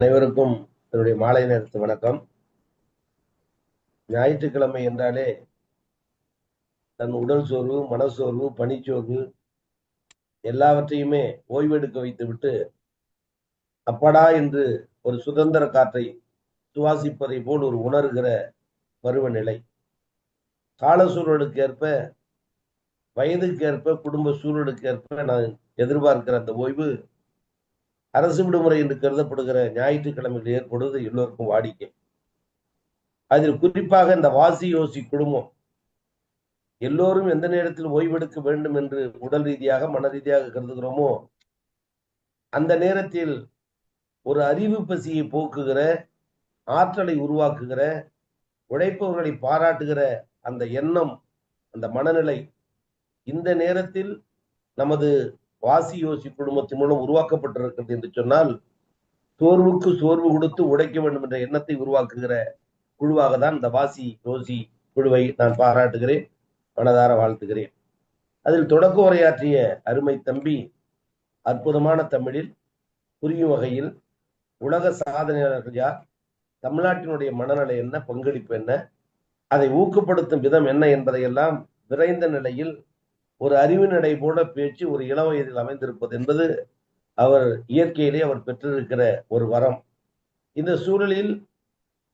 அனைவருக்கும் என்னுடைய மாலை நேரத்து வணக்கம். ஞாயிற்றுக்கிழமை என்றாலே தன் உடல் சோர்வு மனசோர்வு பனிச்சோர்வு எல்லாவற்றையுமே ஓய்வெடுக்க வைத்துவிட்டு அப்படா என்று ஒரு சுதந்திர காற்றை சுவாசிப்பதை போல் ஒரு உணர்கிற பருவநிலை. கால சூழலுக்கு ஏற்ப வயதுக்கு ஏற்ப குடும்ப சூழலுக்கு ஏற்ப நான் எதிர்பார்க்கிற அந்த ஓய்வு அரசு விடுமுறை என்று கருதப்படுகிற ஞாயிற்றுக்கிழமையில் ஏற்படுவது எல்லோருக்கும் வாடிக்கை. அதில் குறிப்பாக இந்த வாசி யோசி குடும்பம் எல்லோரும் எந்த நேரத்தில் ஓய்வெடுக்க வேண்டும் என்று உடல் ரீதியாக மன ரீதியாக கருதுகிறோமோ அந்த நேரத்தில் ஒரு அறிவு பசியை போக்குகிற ஆற்றலை உருவாக்குகிற உழைப்பவர்களை பாராட்டுகிற அந்த எண்ணம் அந்த மனநிலை இந்த நேரத்தில் நமது வாசி யோசி குடும்பத்தின் மூலம் உருவாக்கப்பட்டிருக்கிறது என்று சொன்னால் சோர்வுக்கு சோர்வு கொடுத்து உடைக்க வேண்டும் என்ற எண்ணத்தை உருவாக்குகிற குழுவாக தான் இந்த வாசி யோசி குழுவை நான் பாராட்டுகிறேன் மனதார வாழ்த்துகிறேன். அதில் தொடக்க உரையாற்றிய அருமை தம்பி அற்புதமான தமிழில் புரியும் வகையில் உலக சாதனையாளர்கள் யார் தமிழ்நாட்டினுடைய மனநிலை என்ன பங்களிப்பு என்ன அதை ஊக்கப்படுத்தும் விதம் என்ன என்பதையெல்லாம் விரைந்த நிலையில் ஒரு அறிவு நடை போல பேச்சு ஒரு இள வயதில் அமைந்திருப்பது என்பது அவர் இயற்கையிலே அவர் பெற்றிருக்கிற ஒரு வரம். இந்த சூழலில்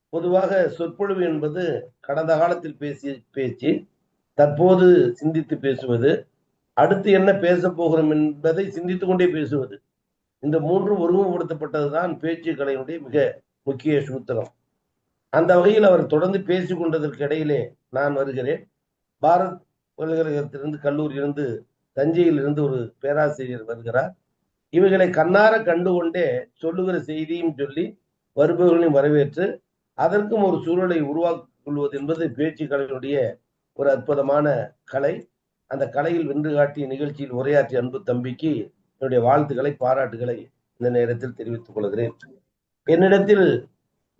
பொதுவாக சொற்பொழிவு என்பது கடந்த காலத்தில் பேசிய பேச்சு தற்போது சிந்தித்து பேசுவது அடுத்து என்ன பேச போகிறோம் என்பதை சிந்தித்துக் கொண்டே பேசுவது. இந்த மூன்றும் ஒருமுகப்படுத்தப்பட்டதுதான் பேச்சு கலையினுடைய மிக முக்கிய சூத்திரம். அந்த வகையில் அவர் தொடர்ந்து பேசிக் கொண்டதற்கு இடையிலே நான் வருகிறேன். பாரத் பல்கலைக்கழகத்திலிருந்து கல்லூரியிலிருந்து தஞ்சையிலிருந்து ஒரு பேராசிரியர் வருகிறார். இவைகளை கண்ணார கண்டு கொண்டே சொல்லுகிற செய்தியும் சொல்லி வருபவர்களையும் வரவேற்று அதற்கும் ஒரு சூழலை உருவாக்கிக் கொள்வது என்பது பேச்சு கலையினுடைய ஒரு அற்புதமான கலை. அந்த கலையில் வென்று காட்டிய நிகழ்ச்சியில் உரையாற்றிய அன்பு தம்பிக்கு என்னுடைய வாழ்த்துக்களை பாராட்டுகளை இந்த நேரத்தில் தெரிவித்துக் கொள்கிறேன். என்னிடத்தில்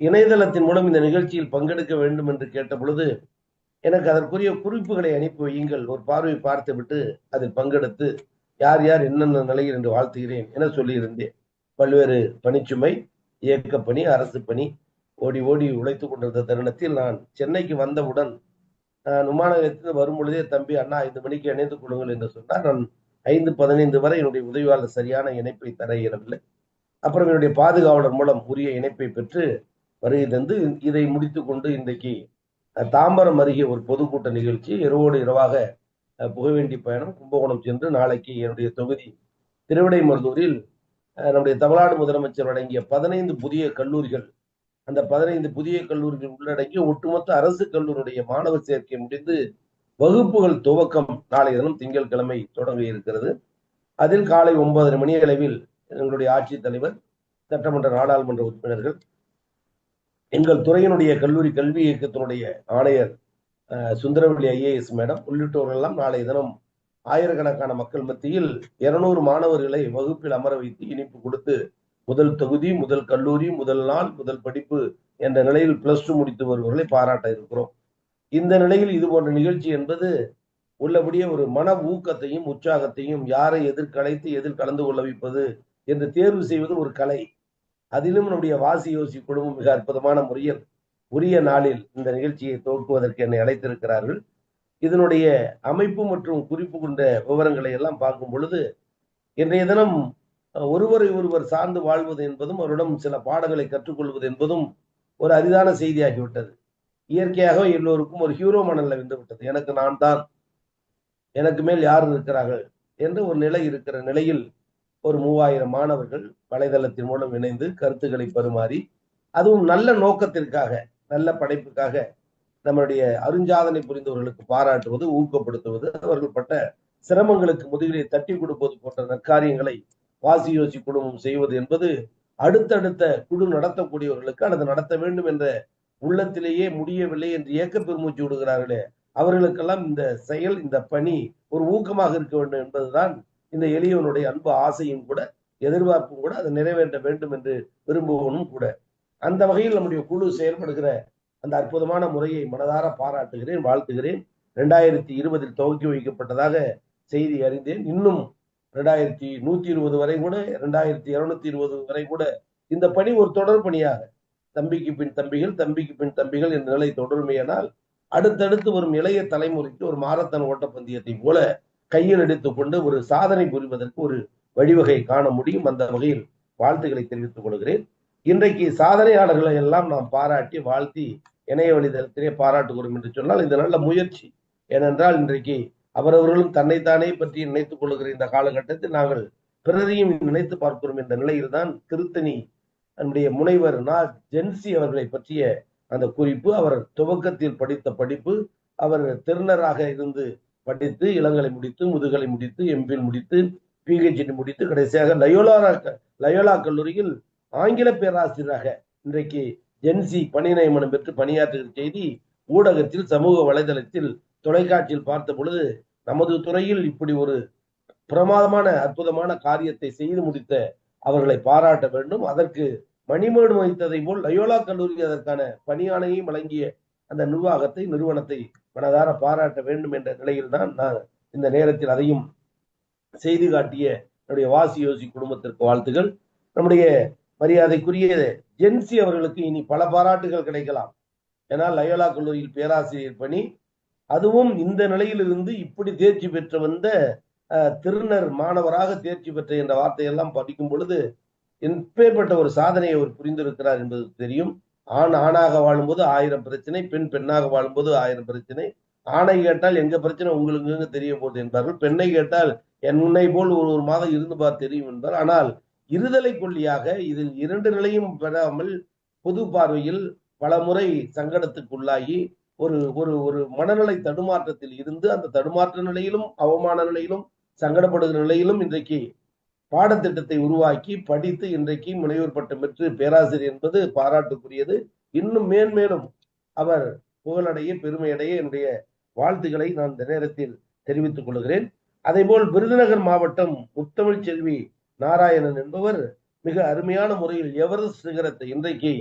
இணையதளத்தின் மூலம் இந்த நிகழ்ச்சியில் பங்கெடுக்க வேண்டும் என்று கேட்ட பொழுது எனக்கு அதற்குரிய குறிப்புகளை அனுப்பி வையுங்கள். ஒரு பார்வை பார்த்து விட்டு அதில் பங்கெடுத்து யார் யார் என்னென்ன நிலையில் என்று வாழ்த்துகிறேன் என சொல்லியிருந்தேன். பல்வேறு பணிச்சுமை இயக்க பணி அரசு பணி ஓடி ஓடி உழைத்துக் கொண்டிருந்த தருணத்தில் நான் சென்னைக்கு வந்தவுடன் நான் விமான நிலையத்தில் வரும் பொழுதே தம்பி அண்ணா ஐந்து மணிக்கு இணைந்து கொள்ளுங்கள் என்று சொன்னார். நான் ஐந்து பதினைந்து வரை என்னுடைய உதவியாளர் சரியான இணைப்பை தர இயலவில்லை. அப்புறம் என்னுடைய பாதுகாவலர் மூலம் உரிய இணைப்பை பெற்று வருகை தந்து இதை முடித்து கொண்டு இன்றைக்கு தாம்பரம் அருகே ஒரு பொதுக்கூட்ட நிகழ்ச்சி. இரவோடு இரவாக புகவேண்டி பயணம் கும்பகோணம் சென்று நாளைக்கு என்னுடைய தொகுதி திருவிடைமருதூரில் நம்முடைய தமிழ்நாடு முதலமைச்சர் வழங்கிய பதினைந்து புதிய கல்லூரிகள். அந்த பதினைந்து புதிய கல்லூரிகள் உள்ளடங்கி ஒட்டுமொத்த அரசு கல்லூரியுடைய மாணவர் சேர்க்கை முடிந்து வகுப்புகள் துவக்கம் நாளைய தினம் திங்கட்கிழமை தொடங்க இருக்கிறது. அதில் காலை ஒன்பதரை மணி அளவில் எங்களுடைய ஆட்சித்தலைவர் சட்டமன்ற நாடாளுமன்ற உறுப்பினர்கள் எங்கள் துறையினுடைய கல்லூரி கல்வி இயக்கத்தினுடைய ஆணையர் சுந்தரவள்ளி ஐஏஎஸ் மேடம் உள்ளிட்டோர்கள் எல்லாம் நாளைய தினம் ஆயிரக்கணக்கான மக்கள் மத்தியில் இருநூறு மாணவர்களை வகுப்பில் அமர வைத்து இனிப்பு கொடுத்து முதல் தொகுதி முதல் கல்லூரி முதல் நாள் முதல் படிப்பு என்ற நிலையில் பிளஸ் டூ முடித்து வருபவர்களை பாராட்ட இருக்கிறோம். இந்த நிலையில் இது போன்ற நிகழ்ச்சி என்பது உள்ளபடியே ஒரு மன ஊக்கத்தையும் உற்சாகத்தையும் யாரை எதிர்கலைத்து எதிர் கலந்து கொள்ள வைப்பது என்று தேர்வு செய்வது ஒரு கலை. அதிலும் நம்முடைய வாசி யோசி குழுமம் மிக அற்புதமான முறையில் உரிய நாளில் இந்த நிகழ்ச்சியை துவக்குவதற்கு என்னை அழைத்திருக்கிறார்கள். இதனுடைய அமைப்பு மற்றும் குறிப்பு கொண்ட விவரங்களை எல்லாம் பார்க்கும் பொழுது இன்றைய தினம் ஒருவரை ஒருவர் சார்ந்து வாழ்வது என்பதும் அவரிடம் சில பாடங்களை கற்றுக்கொள்வது என்பதும் ஒரு அரிதான செய்தியாகிவிட்டது. இயற்கையாக எல்லோருக்கும் ஒரு ஹீரோ மணல்ல வென்று விட்டது. எனக்கு நான் தான் எனக்கு மேல் யார் இருக்கிறார்கள்? என்று ஒரு நிலை இருக்கிற நிலையில் ஒரு மூவாயிரம் மாணவர்கள் வலைதளத்தின் மூலம் இணைந்து கருத்துக்களை பரிமாறி அதுவும் நல்ல நோக்கத்திற்காக நல்ல படைப்புக்காக நம்மளுடைய அருஞ்சாதனை புரிந்தவர்களுக்கு பாராட்டுவது ஊக்கப்படுத்துவது அவர்கள் பட்ட சிரமங்களுக்கு முதுகிலே தட்டி கொடுப்பது போன்ற நற்காரியங்களை வாசி யோசி குடும்பம் செய்வது என்பது அடுத்தடுத்த குழு நடத்தக்கூடியவர்களுக்கு அல்லது நடத்த வேண்டும் என்ற உள்ளத்திலேயே முடியவில்லை என்று ஏக்க பெருமூச்சு விடுகிறார்களே அவர்களுக்கெல்லாம் இந்த செயல் இந்த பணி ஒரு ஊக்கமாக இருக்க வேண்டும் என்பதுதான் இந்த எளியவனுடைய அன்பு ஆசையும் கூட எதிர்பார்ப்பும் கூட அதை நிறைவேற்ற வேண்டும் என்று விரும்புவனும் கூட. அந்த வகையில் நம்முடைய குழு செயல்படுகிற அந்த அற்புதமான முறையை மனதார பாராட்டுகிறேன் வாழ்த்துகிறேன். ரெண்டாயிரத்தி இருபதில் துவக்கி வைக்கப்பட்டதாக செய்தி அறிந்தேன். இன்னும் ரெண்டாயிரத்தி நூத்தி இருபது வரை கூட ரெண்டாயிரத்தி இருநூத்தி இருபது வரை கூட இந்த பணி ஒரு தொடர் பணியாக. தம்பிக்கு பின் தம்பிகள் தம்பிக்கு பின் தம்பிகள் என்ற நிலை தொடருமையானால் அடுத்தடுத்து வரும் இளைய தலைமுறைக்கு ஒரு மாரத்தான் ஓட்டப்பந்தயத்தை போல கையில் எடுத்துக்கொண்டு ஒரு சாதனை புரிவதற்கு ஒரு வழிவகை காண முடியும். அந்த வகையில் வாழ்த்துக்களை தெரிவித்துக் கொள்கிறேன். இன்றைக்கு சாதனையாளர்களை எல்லாம் நாம் பாராட்டி வாழ்த்தி இணைய வழிதளத்திலே பாராட்டுகிறோம் என்று சொன்னால் இது நல்ல முயற்சி. ஏனென்றால் இன்றைக்கு அவரவர்களும் தன்னைத்தானே பற்றி நினைத்துக் கொள்கிற இந்த காலகட்டத்தில் நாங்கள் பிறரையும் நினைத்து பார்க்கிறோம் என்ற நிலையில் தான் திருத்தணி நம்முடைய முனைவர் நா ஜென்சி அவர்களை பற்றிய அந்த குறிப்பு அவர் துவக்கத்தில் படித்த படிப்பு அவர் திருநராக இருந்து படித்து இளங்கலை முடித்து முதுகலை முடித்து எம்பில் முடித்து பிஹெச்டி முடித்து கடைசியாக லயோலா லயோலா கல்லூரியில் ஆங்கில பேராசிரியராக இன்றைக்கு ஜென்சி பணி நியமனம் பெற்று பணியாற்றுகிற செய்தி ஊடகத்தில் சமூக வலைதளத்தில் தொலைக்காட்சியில் பார்த்த பொழுது நமது துறையில் இப்படி ஒரு பிரமாதமான அற்புதமான காரியத்தை செய்து முடித்த அவர்களை பாராட்ட வேண்டும். அதற்கு மணிமேடு வைத்ததை போல் லயோலா கல்லூரி அதற்கான பணியானையும் வழங்கிய அந்த நிர்வாகத்தை நிறுவனத்தை மனதார பாராட்ட வேண்டும் என்ற நிலையில் தான் நான் இந்த நேரத்தில் அதையும் செய்து காட்டிய என்னுடைய வாசி யோசி குடும்பத்திற்கு வாழ்த்துகள். நம்முடைய மரியாதைக்குரிய ஜென்சி அவர்களுக்கு இனி பல பாராட்டுகள் கிடைக்கலாம். ஏன்னா லயோலா கல்லூரியில் பேராசிரியர் பணி. அதுவும் இந்த நிலையிலிருந்து இப்படி தேர்ச்சி பெற்று வந்த திருநர் மாணவராக தேர்ச்சி பெற்ற என்ற வார்த்தையெல்லாம் படிக்கும் பொழுது எப்பேற்பட்ட ஒரு சாதனையை அவர் புரிந்திருக்கிறார் என்பது தெரியும். ஆண் ஆணாக வாழும்போது ஆயிரம் பிரச்சனை பெண் பெண்ணாக வாழும்போது ஆயிரம் பிரச்சனை. ஆணை கேட்டால் எங்க பிரச்சனை உங்களுக்கு தெரிய போகுது என்பார்கள். பெண்ணை கேட்டால் என்னை போல் ஒரு ஒரு மாதம் இருந்து பார் தெரியும் என்பார். ஆனால் இருதலை கொல்லியாக இதில் இரண்டு நிலையும் பெறாமல் பொது பார்வையில் பல முறை சங்கடத்துக்குள்ளாகி ஒரு ஒரு ஒரு மனநிலை தடுமாற்றத்தில் இருந்து அந்த தடுமாற்ற நிலையிலும் அவமான நிலையிலும் சங்கடப்படுகிற நிலையிலும் இன்றைக்கு பாடத்திட்டத்தை உருவாக்கி படித்து இன்றைக்கு முனைவர் பட்டம் பெற்று பேராசிரியர் என்பது பாராட்டுக்குரியது. இன்னும் மேன்மேலும் அவர் புகழடைய பெருமையடைய என்னுடைய வாழ்த்துக்களை நான் இந்த நேரத்தில் தெரிவித்துக் கொள்கிறேன். அதேபோல் விருதுநகர் மாவட்டம் முத்தமிழ் செல்வி நாராயணன் என்பவர் மிக அருமையான முறையில் எவரெஸ்ட் சிகரத்தை இன்றைக்கு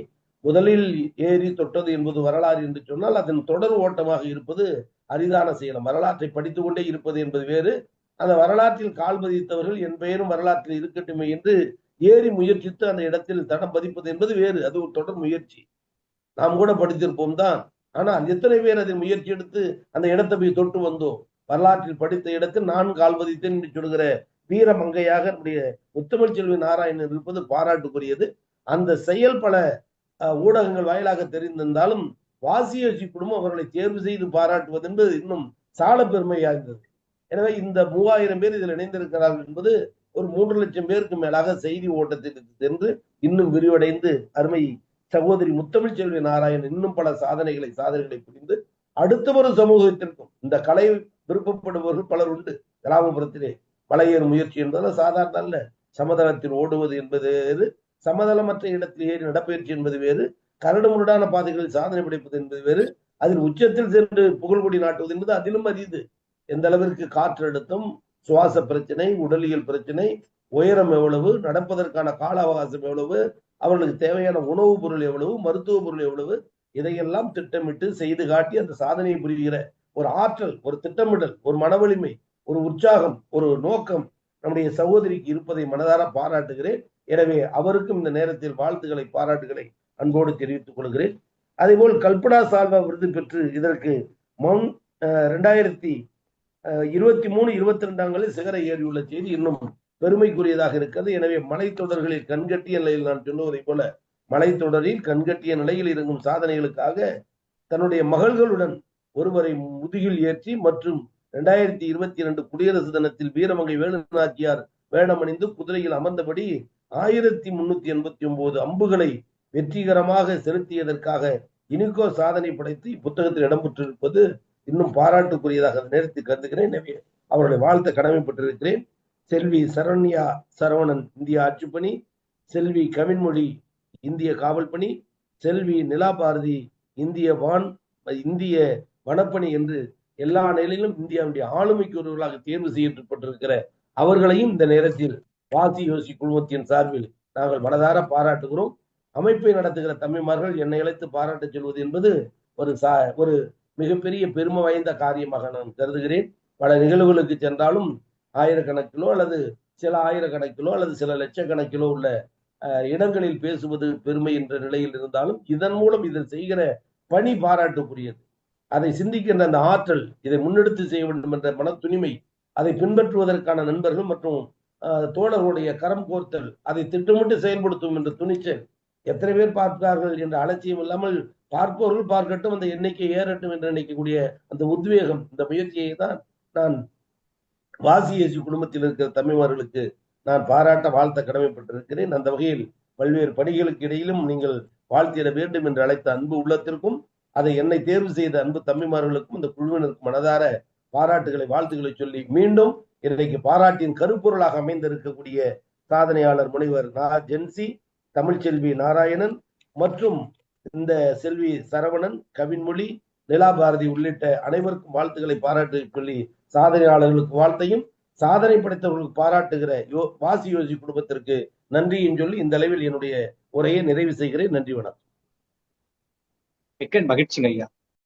முதலில் ஏறி தொட்டது என்பது வரலாறு என்று சொன்னால் அதன் தொடர் ஓட்டமாக இருப்பது அரிதான செயலம் வரலாற்றை படித்து கொண்டே இருப்பது என்பது வேறு. அந்த வரலாற்றில் கால் பதித்தவர்கள் என் பெயரும் வரலாற்றில் இருக்கட்டுமே என்று ஏறி முயற்சித்து அந்த இடத்தில் தடம் பதிப்பது என்பது வேறு. அது ஒரு தொடர் முயற்சி. நாம் கூட படித்திருப்போம் தான். ஆனால் எத்தனை பேர் அதை முயற்சி எடுத்து அந்த இடத்தை போய் தொட்டு வந்தோம்? வரலாற்றில் படித்த இடத்தில் நான் கால் பதித்தேன் என்று சொல்கிற வீர மங்கையாக நம்முடைய முத்தமிழ் செல்வி நாராயணன் இருப்பது பாராட்டுக்குரியது. அந்த செயல் பல ஊடகங்கள் வாயிலாக தெரிந்திருந்தாலும் வாசியோசி குடும்பம் அவர்களை தேர்வு செய்து பாராட்டுவது என்பது இன்னும் சால பெருமையாகிறது எனவே இந்த மூவாயிரம் பேர் இதில் இணைந்திருக்கிறார்கள் என்பது ஒரு மூன்று லட்சம் பேருக்கு மேலாக செய்தி ஓட்டத்திற்கு சென்று இன்னும் விரிவடைந்து அருமை சகோதரி முத்தமிழ் செல்வி நாராயணன் இன்னும் பல சாதனைகளை சாதனைகளை புரிந்து அடுத்த ஒரு சமூகத்திற்கும் இந்த கலை விருப்பப்படுபவர்கள் பலர் உண்டு. கிராமப்புறத்திலே மலையேறு முயற்சி என்பது சாதாரண அல்ல. சமதளத்தில் ஓடுவது என்பது வேறு சமதளமற்ற இடத்தில் ஏறி நடப்பயிற்சி என்பது வேறு கரடுமுரடான பாதைகளில் சாதனை படைப்பது என்பது வேறு அதில் உச்சத்தில் சென்று புகழ்கொடி நாட்டுவது என்பது அதிலும் அரிது எந்த அளவிற்கு காற்றழுத்தம் சுவாச பிரச்சனை உடலியல் பிரச்சனை உயரம் எவ்வளவு நடப்பதற்கான கால அவகாசம் எவ்வளவு அவர்களுக்கு தேவையான உணவுப் பொருள் எவ்வளவு மருத்துவ பொருள் எவ்வளவு இதையெல்லாம் திட்டமிட்டு செய்து காட்டி அந்த சாதனையை புரிகிற ஒரு ஆற்றல் ஒரு திட்டமிடல் ஒரு மனவலிமை ஒரு உற்சாகம் ஒரு நோக்கம் நம்முடைய சகோதரிக்கு இருப்பதை மனதார பாராட்டுகிறேன். எனவே அவருக்கும் இந்த நேரத்தில் வாழ்த்துக்களை பாராட்டுகளை அன்போடு தெரிவித்துக் கொள்கிறேன். அதே போல் கல்பனா சால்வா விருது பெற்று இதற்கு முன் ரெண்டாயிரத்தி இருபத்தி மூணு இருபத்தி ரெண்டாங்களில் சிகர ஏறியுள்ள செய்தி இன்னும் பெருமைக்குரியதாக இருக்கிறது. எனவே மலைத்தொடர்களில் கண்கட்டிய நிலையில் நான் சொல்லுவதை போல மலைத்தொடரில் கண்கட்டிய நிலையில் இருக்கும் சாதனைகளுக்காக தன்னுடைய மகள்களுடன் ஒருவரை முதுகில் ஏற்றி மற்றும் இரண்டாயிரத்தி இருபத்தி இரண்டு குடியரசு தினத்தில் வீரமங்கை வேலுநாச்சியார் வேடமணிந்து குதிரையில் அமர்ந்தபடி ஆயிரத்தி முன்னூத்தி எண்பத்தி ஒன்பது அம்புகளை வெற்றிகரமாக செலுத்தியதற்காக யுனிகோ சாதனை படைத்து இப்புத்தகத்தில் இடம்பெற்றிருப்பது இன்னும் பாராட்டுக்குரியதாக அந்த கருதுகிறேன். எனவே அவருடைய வாழ்த்த கடமைப்பட்டிருக்கிறேன். செல்வி சரண்யா சரவணன் இந்திய ஆட்சிப்பணி செல்வி கவின்மொழி இந்திய காவல் பணி செல்வி நிலா பாரதி இந்திய வான் இந்திய வனப்பணி என்று எல்லா நிலையிலும் இந்தியாவுடைய ஆளுமைக்கு ஒருவர்களாக தேர்வு செய்யப்பட்டிருக்கிற அவர்களையும் இந்த நேரத்தில் வாசி யோசி குழுமத்தின் சார்பில் நாங்கள் மனதார பாராட்டுகிறோம். அமைப்பை நடத்துகிற தம்பிமார்கள் என்னை அழைத்து பாராட்டச் சொல்வது என்பது ஒரு சா ஒரு மிகப்பெரிய பெருமை வாய்ந்த காரியமாக நான் கருதுகிறேன். பல நிகழ்வுகளுக்கு சென்றாலும் ஆயிரக்கணக்கிலோ அல்லது சில ஆயிரக்கணக்கிலோ அல்லது சில லட்சக்கணக்கிலோ உள்ள இடங்களில் பேசுவது பெருமை என்ற நிலையில் இருந்தாலும் இதன் மூலம் இதை செய்கிற பணி பாராட்டுக்குரியது. அதை சிந்திக்கின்ற அந்த ஆற்றல் இதை முன்னெடுத்து செய்ய வேண்டும் என்ற மன துணிமை அதை பின்பற்றுவதற்கான நண்பர்கள் மற்றும் தோழர்களுடைய கரம் கோர்த்தல் அதை திட்டமிட்டு செயல்படுத்தும் என்ற துணிச்சல் எத்தனை பேர் பார்ப்பார்கள் என்ற அலட்சியம் இல்லாமல் பார்ப்பவர்கள் பார்க்கட்டும் அந்த எண்ணிக்கை ஏறட்டும் என்று நினைக்கக்கூடிய அந்த உத்வேகம் இந்த முயற்சியை தான் நான் வாசி ஏசி குடும்பத்தில் இருக்கிற தமிழ்மார்களுக்கு நான் பாராட்ட வாழ்த்த கடமைப்பட்டிருக்கிறேன். அந்த வகையில் பல்வேறு பணிகளுக்கு இடையிலும் நீங்கள் வாழ்த்திட வேண்டும் என்று அழைத்த அன்பு உள்ளத்திற்கும் அதை என்னை தேர்வு செய்த அன்பு தம்பிமார்களுக்கும் இந்த குழுவினருக்கும் மனதார பாராட்டுகளை வாழ்த்துக்களை சொல்லி மீண்டும் இன்றைக்கு பாராட்டின் கருப்பொருளாக அமைந்திருக்கக்கூடிய சாதனையாளர் முனைவர் நா. ஜென்சி தமிழ்ச்செல்வி நாராயணன் மற்றும் இந்த செல்வி சரவணன் கவின்மொழி நிலா பாரதி உள்ளிட்ட அனைவருக்கும் வாழ்த்துக்களை பாராட்டு சொல்லி சாதனையாளர்களுக்கு வாழ்த்தையும் சாதனை படைத்தவர்களுக்கு பாராட்டுகிற யோ வாசி யோசி குடும்பத்திற்கு நன்றியும் சொல்லி இந்த அளவில் என்னுடைய உரையை நிறைவு செய்கிறேன். நன்றி வணக்கம். மிக்க மகிழ்ச்சிங்க ஐயா.